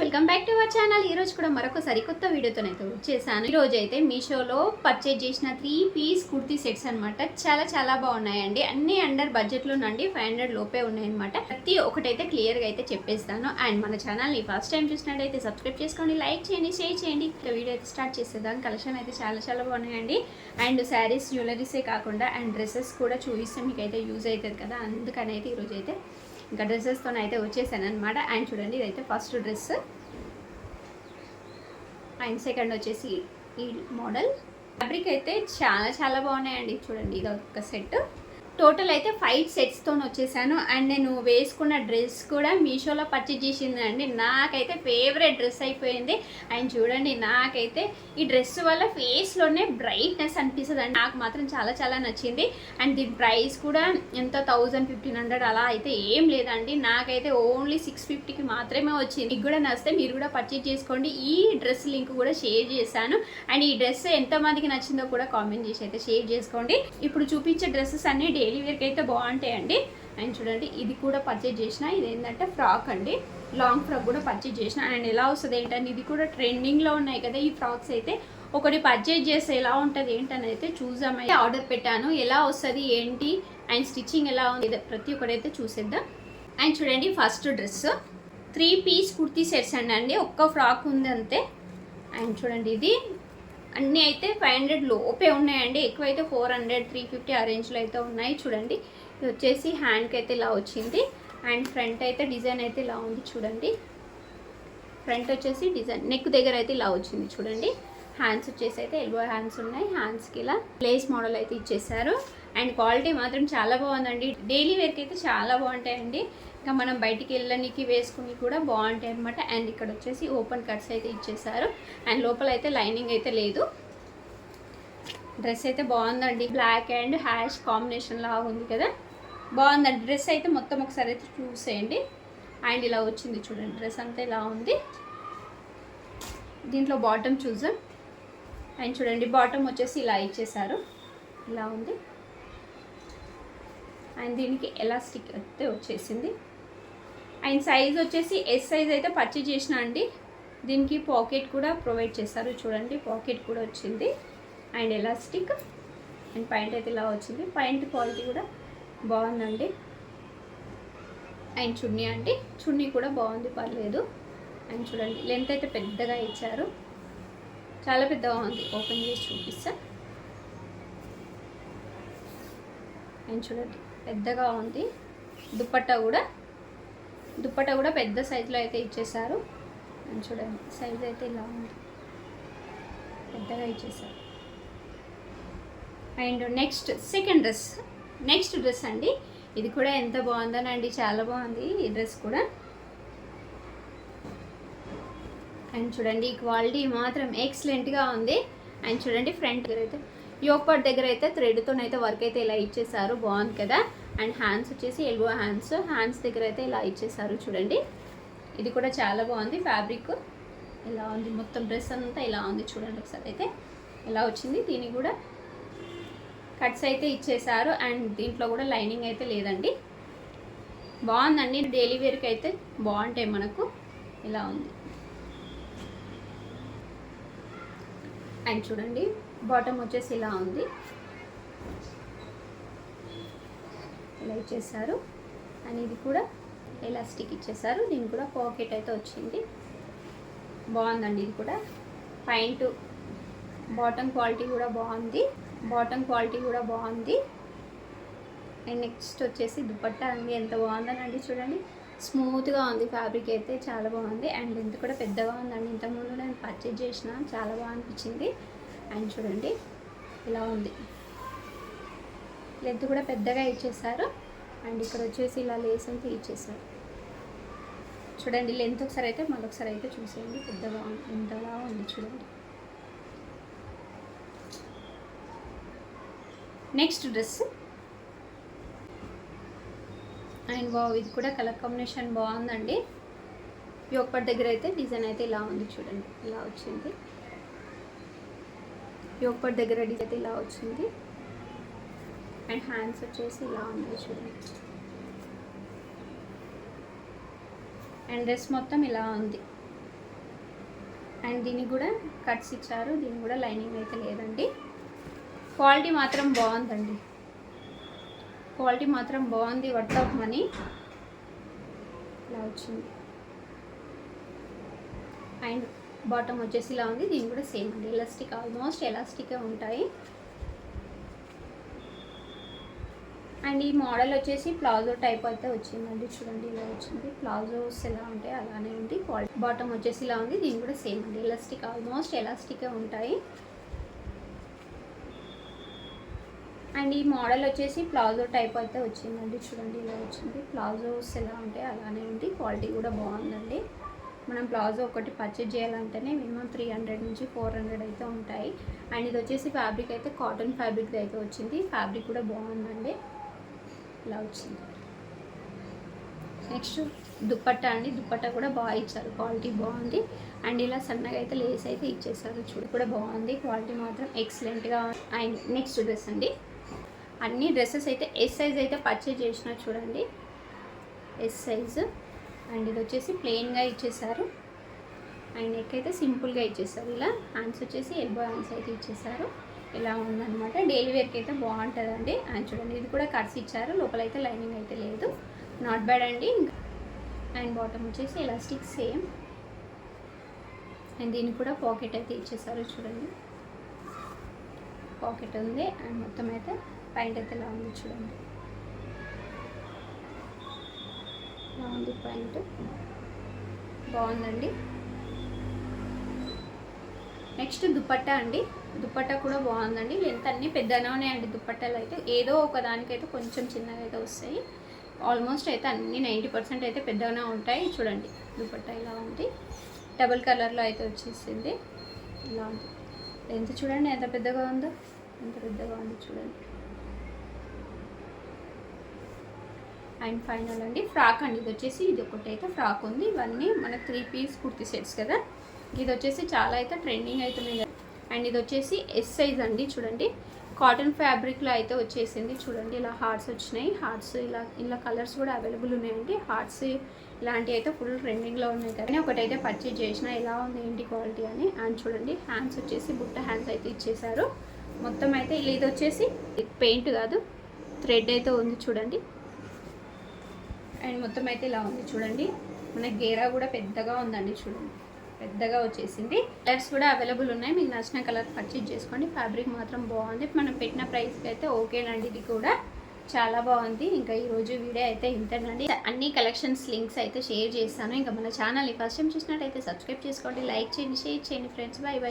Welcome back to our channel. ఈ రోజు కూడా మరొక సరికొత్త వీడియోతోనైతే వచ్చేసాను. ఈ రోజు అయితే మీషోలో పర్చేజ్ చేసిన త్రీ పీస్ కుర్తీ సెట్స్ అన్నమాట. చాలా చాలా బాగున్నాయండి. అన్ని అండర్ బడ్జెట్లో నుండి ఫైవ్ హండ్రెడ్ లోపే ఉన్నాయన్నమాట. ప్రతి ఒకటైతే క్లియర్గా అయితే చెప్పేస్తాను. అండ్ మన ఛానల్ని ఫస్ట్ టైం చూసినట్టయితే సబ్స్క్రైబ్ చేసుకోండి లైక్ చేయండి షేర్ చేయండి. వీడియో అయితే స్టార్ట్ చేసేదాం కలెక్షన్ అయితే చాలా చాలా బాగున్నాయండి. అండ్ శారీస్ జ్యువెలరీసే కాకుండా అండ్ డ్రెస్సెస్ కూడా చూపిస్తే మీకు అయితే యూజ్ అవుతుంది కదా. అందుకని అయితే ఈరోజు అయితే ఇంకా డ్రెస్సెస్తో అయితే వచ్చేసాను అనమాట అండ్ చూడండి ఇదైతే ఫస్ట్ డ్రెస్ అండ్ సెకండ్ వచ్చేసి ఈ మోడల్ ఫ్యాబ్రిక్ అయితే చాలా చాలా బాగున్నాయండి. చూడండి ఇది ఒక సెట్ టోటల్ అయితే ఫైవ్ సెట్స్తో వచ్చేసాను. అండ్ నేను వేసుకున్న డ్రెస్ కూడా మీషోలో పర్చేజ్ చేసిందండి. నాకైతే ఫేవరెట్ డ్రెస్ అయిపోయింది. అండ్ చూడండి నాకైతే ఈ డ్రెస్ వల్ల ఫేస్లోనే బ్రైట్నెస్ అనిపిస్తుంది అండి నాకు మాత్రం చాలా చాలా నచ్చింది. అండ్ దీని ప్రైస్ కూడా ఎంత? థౌజండ్ ఫిఫ్టీన్ హండ్రెడ్ అలా అయితే ఏం లేదండి. నాకైతే ఓన్లీ సిక్స్ ఫిఫ్టీకి మాత్రమే వచ్చింది. మీకు కూడా నచ్చితే మీరు కూడా పర్చేజ్ చేసుకోండి. ఈ డ్రెస్ లింక్ కూడా షేర్ చేశాను. అండ్ ఈ డ్రెస్ ఎంతమందికి నచ్చిందో కూడా కామెంట్ చేసి అయితే షేర్ చేసుకోండి. ఇప్పుడు చూపించే డ్రెస్సెస్ అన్ని డైలీ వేర్కి అయితే బాగుంటాయండి. అండ్ చూడండి ఇది కూడా పర్చేజ్ చేసిన ఇది ఏంటంటే ఫ్రాక్ అండి. లాంగ్ ఫ్రాక్ కూడా పర్చేజ్ చేసిన. అండ్ ఎలా వస్తుంది ఏంటంటే ఇది కూడా ట్రెండింగ్లో ఉన్నాయి కదా ఈ ఫ్రాక్స్ అయితే. ఒకటి పర్చేజ్ చేస్తే ఎలా ఉంటుంది ఏంటని అయితే చూసామైతే ఆర్డర్ పెట్టాను. ఎలా వస్తుంది ఏంటి? అండ్ స్టిచ్చింగ్ ఎలా ఉంది? ప్రతి ఒక్కడైతే చూసేద్దాం. అండ్ చూడండి first dress three piece kurti sets అండి. అండి ఒక్క ఫ్రాక్ ఉంది అంతే. అండ్ చూడండి ఇది అన్నీ అయితే ఫైవ్ హండ్రెడ్ లోపే ఉన్నాయండి. ఎక్కువైతే ఫోర్ హండ్రెడ్ త్రీ ఫిఫ్టీ ఆ రేంజ్లో అయితే ఉన్నాయి. చూడండి. ఇది వచ్చేసి హ్యాండ్కి అయితే ఇలా వచ్చింది. అండ్ ఫ్రంట్ అయితే డిజైన్ అయితే ఇలా ఉంది చూడండి. ఫ్రంట్ వచ్చేసి డిజైన్ నెక్ దగ్గర అయితే ఇలా వచ్చింది చూడండి. హ్యాండ్స్ వచ్చేసి అయితే ఎల్బో హ్యాండ్స్ ఉన్నాయి. హ్యాండ్స్కి ఇలా ప్లేస్ మోడల్ అయితే ఇచ్చేసారు అండ్ క్వాలిటీ మాత్రం చాలా బాగుందండి. డైలీ వేర్కి అయితే చాలా బాగుంటాయండి. ఇంకా మనం బయటికి వెళ్ళడానికి వేసుకుని కూడా బాగుంటాయి అనమాట అండ్ ఇక్కడ వచ్చేసి ఓపెన్ కట్స్ అయితే ఇచ్చేసారు. అండ్ లోపల అయితే లైనింగ్ అయితే లేదు. డ్రెస్ అయితే బాగుందండి. బ్లాక్ అండ్ హ్యాష్ కాంబినేషన్ లాగా ఉంది కదా. బాగుందండి. డ్రెస్ అయితే మొత్తం ఒకసారి అయితే చూసేయండి. అండ్ ఇలా వచ్చింది చూడండి. డ్రెస్ అంతా ఇలా ఉంది. దీంట్లో బాటమ్ చూసాం అండ్ చూడండి బాటమ్ వచ్చేసి ఇలా ఇచ్చేసారు. ఇలా ఉంది. అండ్ దీనికి ఎలాస్టిక్ అయితే వచ్చేసింది. అండ్ సైజ్ వచ్చేసి ఎస్ సైజ్ అయితే పర్చేజ్ చేసిన అండి. దీనికి పాకెట్ కూడా ప్రొవైడ్ చేస్తారు. చూడండి పాకెట్ కూడా వచ్చింది. అండ్ ఎలాస్టిక్ అండ్ పాయింట్ అయితే ఇలా వచ్చింది. పాయింట్ క్వాలిటీ కూడా బాగుందండి. అండ్ చున్నీ అండి. చున్నీ కూడా బాగుంది పర్లేదు. అండ్ చూడండి లెంత్ అయితే పెద్దగా ఇచ్చారు. చాలా పెద్దగా ఉంది. ఓపెన్ చేసి చూపిస్తా. అండ్ చూడండి పెద్దగా ఉంది. దుప్పట్టా కూడా దుప్పట కూడా పెద్ద సైజులో అయితే ఇచ్చేసారు అని చూడండి సైజ్ అయితే ఇలా ఉంది. పెద్దగా ఇచ్చేసారు and next second dress next dress అండి. ఇది కూడా ఎంత బాగుందోనండి చాలా బాగుంది ఈ డ్రెస్ కూడా. అండ్ చూడండి క్వాలిటీ మాత్రం ఎక్సలెంట్గా ఉంది. అండ్ చూడండి ఫ్రంట్ దగ్గర అయితే యోపాట్ దగ్గర అయితే థ్రెడ్తోనైతే వర్క్ అయితే ఇలా ఇచ్చేసారు బాగుంది కదా. అండ్ హ్యాండ్స్ వచ్చేసి ఎల్బో హ్యాండ్స్. హ్యాండ్స్ దగ్గర అయితే ఇలా ఇచ్చేసారు చూడండి. ఇది కూడా చాలా బాగుంది. ఫ్యాబ్రిక్ ఇలా ఉంది మొత్తం డ్రెస్ అంతా ఇలా ఉంది చూడండి ఒకసారి అయితే. ఇలా వచ్చింది దీనికి కూడా కట్స్ అయితే ఇచ్చేసారు. అండ్ దీంట్లో కూడా లైనింగ్ అయితే లేదండి. బాగుందండి. డైలీ వేర్కి అయితే బాగుంటాయి మనకు. ఇలా ఉంది. అండ్ చూడండి బాటమ్ వచ్చేసి ఇలా ఉంది. ఇలా ఇచ్చేసారు అండ్ ఇది కూడా ఎలాస్టిక్ ఇచ్చేసారు దీని కూడా పాకెట్ అయితే వచ్చింది. బాగుందండి ఇది కూడా. పాయింట్ బాటమ్ క్వాలిటీ కూడా బాగుంది. బాటమ్ క్వాలిటీ కూడా బాగుంది. అండ్ నెక్స్ట్ వచ్చేసి దుపట్టా అండి. ఎంత బాగుందనండి చూడండి. స్మూత్గా ఉంది ఫ్యాబ్రిక్ అయితే చాలా బాగుంది. అండ్ లెంత్ కూడా పెద్దగా ఉందండి. ఇంతకుముందు నేను పర్చేజ్ చేసిన చాలా బాగా అనిపించింది. అండ్ చూడండి ఇలా ఉంది. లెంత్ కూడా పెద్దగా ఇచ్చేసారు. అండ్ ఇక్కడ వచ్చేసి ఇలా లేస్ అంతా ఇచ్చేసారు. చూడండి లెంత్ ఒకసారి అయితే మళ్ళీ ఒకసారి అయితే చూసేయండి. పెద్దగా ఉంది ఎంతలా ఉంది చూడండి. Next dress. అండ్ బాగు ఇది కూడా కలర్ కాంబినేషన్ బాగుందండి. యోగపట్ దగ్గర అయితే డిజైన్ అయితే ఇలా ఉంది చూడండి. ఇలా వచ్చింది. యోగపట్ దగ్గర డిజైన్ అయితే ఇలా వచ్చింది. అండ్ హ్యాండ్స్ వచ్చేసి ఇలా ఉన్నాయి చూడండి అండ్ డ్రెస్ మొత్తం ఇలా ఉంది. అండ్ దీనికి కూడా కట్స్ ఇచ్చారు. దీనికి కూడా లైనింగ్ అయితే లేదండి. క్వాలిటీ మాత్రం బాగుందండి. క్వాలిటీ మాత్రం బాగుంది. వర్త్ ఆఫ్ మనీ ఇలా వచ్చింది. అండ్ బాటమ్ వచ్చేసి ఇలా ఉంది. దీని కూడా సేమ్ అండి. ఎలాస్టిక్ ఆల్మోస్ట్ ఎలాస్టికే ఉంటాయి. అండ్ ఈ మోడల్ వచ్చేసి ప్లాజో టైప్ అయితే వచ్చిందండి. చూడండి ఇలా వచ్చింది. ప్లాజోస్ ఎలా ఉంటాయి అలానే ఉంది. క్వాలిటీ బాటమ్ వచ్చేసి ఇలా ఉంది. దీని కూడా సేమ్ అండి. ఎలాస్టిక్ ఆల్మోస్ట్ ఎలాస్టికే ఉంటాయి. అండ్ ఈ మోడల్ వచ్చేసి ప్లాజో టైప్ అయితే వచ్చిందండి. చూడండి ఇలా వచ్చింది. ప్లాజోస్ ఎలా ఉంటాయి అలానే ఉంది. క్వాలిటీ కూడా బాగుందండి. మనం ప్లాజో ఒకటి పర్చేజ్ చేయాలంటేనే మినిమం త్రీ హండ్రెడ్ నుంచి ఫోర్ హండ్రెడ్ అయితే ఉంటాయి. అండ్ ఇది వచ్చేసి ఫ్యాబ్రిక్ అయితే కాటన్ ఫ్యాబ్రిక్ అయితే వచ్చింది. ఫ్యాబ్రిక్ కూడా బాగుందండి. ఇలా వచ్చింది. నెక్స్ట్ దుప్పట్టా అండి. దుప్పట్టా కూడా బాగా ఇచ్చారు. క్వాలిటీ బాగుంది. అండ్ ఇలా సన్నగా అయితే లేస్ అయితే ఇచ్చేసారు. చూడు కూడా బాగుంది. క్వాలిటీ మాత్రం ఎక్సలెంట్గా అండ్ నెక్స్ట్ డ్రెస్ అండి. అన్ని డ్రెస్సెస్ అయితే ఎస్ సైజ్ అయితే పర్చేజ్ చేసిన చూడండి. ఎస్ సైజ్ అండ్ ఇది వచ్చేసి ప్లెయిన్గా ఇచ్చేసారు. అండ్ నెక్ అయితే సింపుల్గా ఇచ్చేసారు. ఇలా హ్యాండ్స్ వచ్చేసి ఎల్బో హ్యాండ్స్ అయితే ఇచ్చేసారు. ఇలా ఉందన్నమాట. డైలీ వేర్కి అయితే బాగుంటుందండి. అండ్ చూడండి ఇది కూడా కట్స్ ఇచ్చారు. లోపల అయితే లైనింగ్ అయితే లేదు. నాట్ బ్యాడ్ అండి. అండ్ బాటమ్ వచ్చేసి ఎలాస్టిక్ సేమ్ అండ్ దీనికి కూడా పాకెట్ అయితే ఇచ్చేసారు చూడండి. పాకెట్ ఉంది. అండ్ మొత్తం అయితే ప్యాంట్ అయితే ఇలా ఉంది చూడండి. ఇలా ఉంది ప్యాంట్ బాగుందండి. నెక్స్ట్ దుపట్టా అండి. దుపట్టా కూడా బాగుందండి. లెంత్ అన్నీ పెద్దగానే ఉన్నాయండి దుపట్టాలు అయితే. ఏదో ఒక దానికైతే కొంచెం చిన్నగా అయితే వస్తాయి. ఆల్మోస్ట్ అయితే అన్ని నైంటీ పర్సెంట్ అయితే పెద్దగానే ఉంటాయి. చూడండి దుపట్టా ఇలా ఉంది. డబుల్ కలర్లో అయితే వచ్చేసింది. ఇలా ఉంది. లెంత్ చూడండి ఎంత పెద్దగా ఉందో. ఎంత పెద్దగా ఉంది చూడండి. అండ్ ఫైనల్ అండి. ఫ్రాక్ అండి. ఇది వచ్చేసి ఇది ఒకటి అయితే ఫ్రాక్ ఉంది. ఇవన్నీ మనకు త్రీ పీస్ కుర్తీ సెట్స్ కదా. ఇది వచ్చేసి చాలా అయితే ట్రెండింగ్ అవుతున్నాయి అండ్ ఇది వచ్చేసి ఎస్ సైజ్ అండి చూడండి. కాటన్ ఫ్యాబ్రిక్లో అయితే వచ్చేసింది చూడండి. ఇలా హార్ట్స్ వచ్చినాయి. హార్ట్స్ ఇలా ఇలా కలర్స్ కూడా అవైలబుల్ ఉన్నాయండి. హార్ట్స్ ఇలాంటివి అయితే ఫుల్ ట్రెండింగ్లో ఉన్నాయి కానీ ఒకటైతే పర్చేజ్ చేసిన ఎలా ఉంది ఏంటి క్వాలిటీ అని. అండ్ చూడండి హ్యాండ్స్ వచ్చేసి బుట్ట హ్యాండ్స్ అయితే ఇచ్చేసారు మొత్తం అయితే ఇది వచ్చేసి పెయింట్ కాదు థ్రెడ్ అయితే ఉంది చూడండి. అండ్ మొత్తం అయితే ఇలా ఉంది చూడండి. మన గేరా కూడా పెద్దగా ఉందండి చూడండి. పెద్దగా వచ్చేసింది. కలర్స్ కూడా అవైలబుల్ ఉన్నాయి. మీకు నచ్చిన కలర్ పర్చేజ్ చేసుకోండి. ఫ్యాబ్రిక్ మాత్రం బాగుంది. మనం పెట్టిన ప్రైస్కి అయితే ఓకేనండి ఇది కూడా చాలా బాగుంది. ఇంకా ఈరోజు వీడియో అయితే ఇంతేనండి. అన్ని కలెక్షన్స్ లింక్స్ అయితే షేర్ చేస్తాను. ఇంకా మన ఛానల్ని ఫస్ట్ టైం చూసినట్టయితే సబ్స్క్రైబ్ చేసుకోండి. లైక్ చేయండి షేర్ చేయండి ఫ్రెండ్స్ బై బై